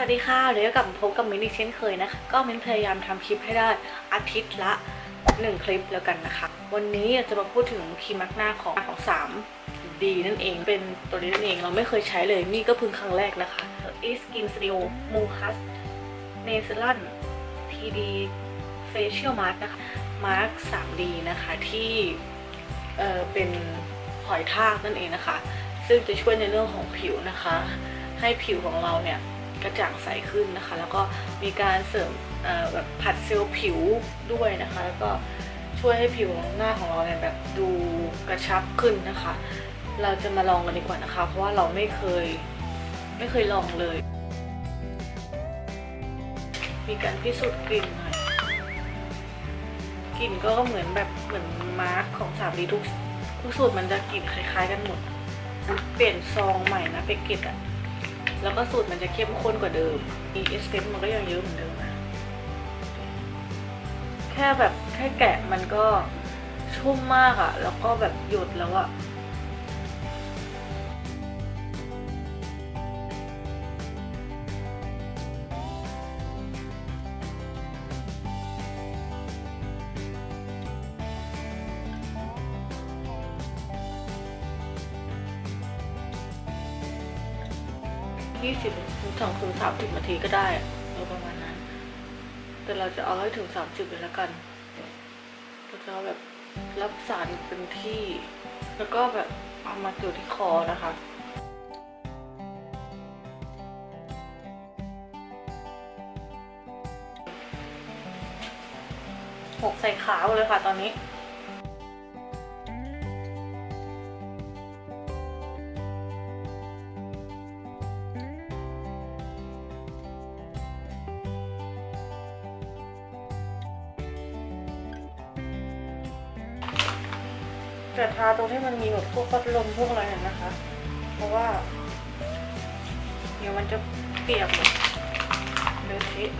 สวัสดีค่ะเดี๋ยวกลับมาพบกับมินอีกเช่นเคยนะคะ ก็มินพยายามทำคลิปให้ได้อาทิตย์ละหนึ่งคลิปแล้วกันนะคะ วันนี้จะมาพูดถึงครีมมักหน้าของของ3ดีนั่นเองเป็นตัวนี้นั่นเองเราไม่เคยใช้เลยนี่ก็เพิ่งครั้งแรกนะคะ e Skin Studio m o c u s n a c e r a n TD Facial Mask นะคะมาร์ค 3D นะคะที่เอ่อเป็นหอยทากนั่นเองนะคะ ซึ่งจะช่วยในเรื่องของผิวนะคะ ให้ผิวของเราเนี่ย กระจ่างใสขึ้นนะคะ แล้วก็มีการเสริมแบบผัดเซลล์ผิวด้วยนะคะ แล้วก็ช่วยให้ผิวหน้าของเราเนี่ยแบบดูกระชับขึ้นนะคะ เราจะมาลองกันดีกว่านะคะ เพราะว่าเราไม่เคยไม่เคยลองเลย มีการพิสูจน์กลิ่นหน่อยกลิ่นก็เหมือนแบบเหมือนมาร์คของสามดีทุกทุกสูตรมันจะกลิ่นคล้าย ๆ กันหมด เปลี่ยนซองใหม่นะเปกเกตอะ แล้วก็สูตรมันจะเข้มข้นกว่าเดิมมีเอสเซนต์มันก็ยังเยอะเหมือนเดิมนะแค่แบบแค่แกะมันก็ชุ่มมากอะแล้วก็แบบหยดแล้วอะ ยี่สิบถึงสองถึงสามสิบนาทีก็ได้อะโดยประมาณนั้น แต่เราจะเอาให้ถึงสามสิบเลยละกันเราจะเอาแบบรับสารเป็นที่ แล้วก็แบบเอามาจุดที่คอนะคะหกใส่ขาวเลยค่ะตอนนี้ จะทาตรงที่มันมีแบบพวกพัดลมพวกอะไรน่ะนะคะ เพราะว่า เดี๋ยวมันจะเปียกหมดเลอะเทะ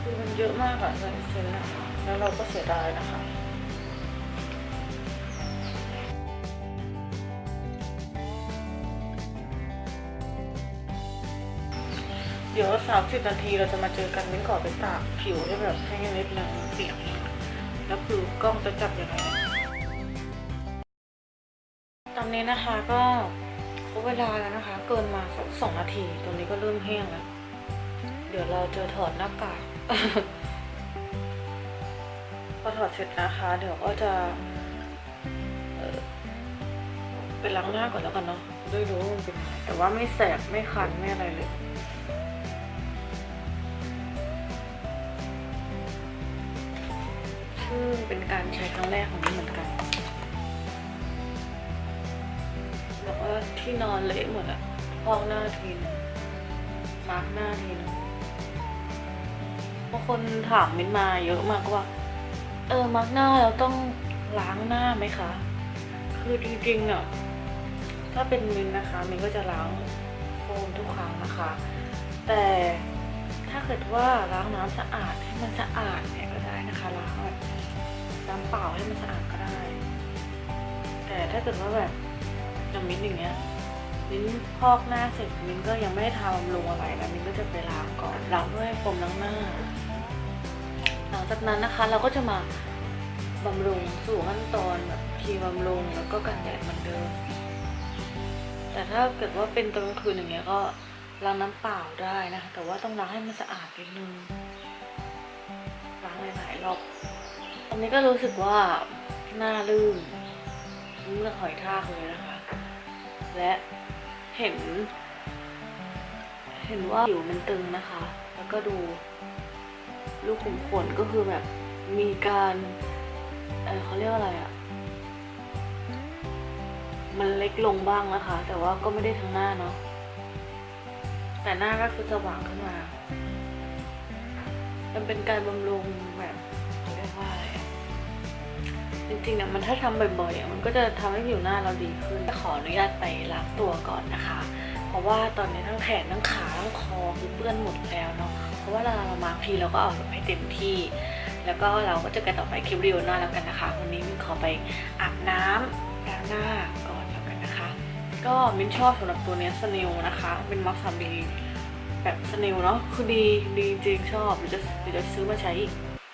คือมันเยอะมากอะลายเซ็นอะแล้วเราก็เสียดายนะคะ เดี๋ยวสามสิบนาทีเราจะมาเจอกันมิ้นขอไปตากผิวให้แบบให้นิดนึงเปียกนิดนึงแล้วคือกล้องจะจับยังไงตอนนี้นะคะก็ครบเวลาแล้วนะคะ เกินมาสักสองนาทีตรงนี้ก็เริ่มแห้งแล้ว เดี๋ยวเราจะถอดหน้ากากพอถอดเสร็จนะคะ เดี๋ยวก็จะเอ่อไปล้างหน้าก่อนแล้วกันเนาะด้รู้ว่ามันเป็นไงแต่ว่าไม่แสบไม่คันไม่อะไรเลย เป็นการใช้ครั้งแรกของนี่เหมือนกันแล้วก็ที่นอนเละหมดอะพอกหน้าทีนมาร์กหน้าทีนบางคนถามมินมาเยอะมากว่า เออมาร์กหน้าเราต้องล้างหน้าไหมคะ คือจริงๆอะถ้าเป็นมินนะคะมินก็จะล้างโฟมทุกครั้งนะคะ แต่ถ้าเกิดว่าล้างน้ำสะอาดให้มันสะอาดเนี่ย น้ำเปล่าให้มันสะอาดก็ได้ แต่ถ้าเกิดว่าแบบอย่างมิ้นอย่างเงี้ยมิ้นพอกหน้าเสร็จมิ้นก็ยังไม่ได้ทาบำรุงอะไรนะมิ้นก็จะไปล้างก่อนล้างด้วยโฟมล้างหน้า หลังจากนั้นนะคะ เราก็จะมาบำรุงสู่ขั้นตอนแบบครีมบำรุงแล้วก็กันแดดเหมือนเดิม แต่ถ้าเกิดว่าเป็นตอนกลางคืนอย่างเงี้ยก็ล้างน้ำเปล่าได้นะคะแต่ว่าต้องล้างให้มันสะอาดนิดนึงล้างหลายๆรอบ อนนี้ก็รู้สึกว่าหน้าลื่นเลือดหอยทากเลยนะคะ และเห็น เห็นว่าผิวมันตึงนะคะ แล้วก็ดูลูกขุมขนก็คือแบบมีการเออเขาเรียกว่าอะไรอะมันเล็กลงบ้างนะคะ แต่ว่าก็ไม่ได้ทั้งหน้าเนาะแต่หน้าก็คือสว่างขึ้นมา มันเป็นการบำรุง ริงๆอะมันถ้าทำบ่อยๆอะมันก็จะทำให้ผิวหน้าเราดีขึ้นขออนุญาตไปล้างตัวก่อนนะคะ เพราะว่าตอนนี้ทั้งแขนทั้งขาทั้งคอคือเปื้อนหมดแล้วเนาะเพราะว่าเรามาร์คทีเราก็เอาให้เต็มที่ แล้วก็เราก็จะกันต่อไปคลิปวิดีโอหน้าแล้วกันนะคะวันนี้มินขอไปอาบน้ำล้างหน้าก่อนแล้วกันนะคะ ก็มินชอบสำหรับตัวเนี้สเนลนะคะ เป็นมักซาบีแบบสเนลเนาะคือดีดีจริงชอบเดี๋ยวจะเดี๋ยวจะซื้อมาใช้อีก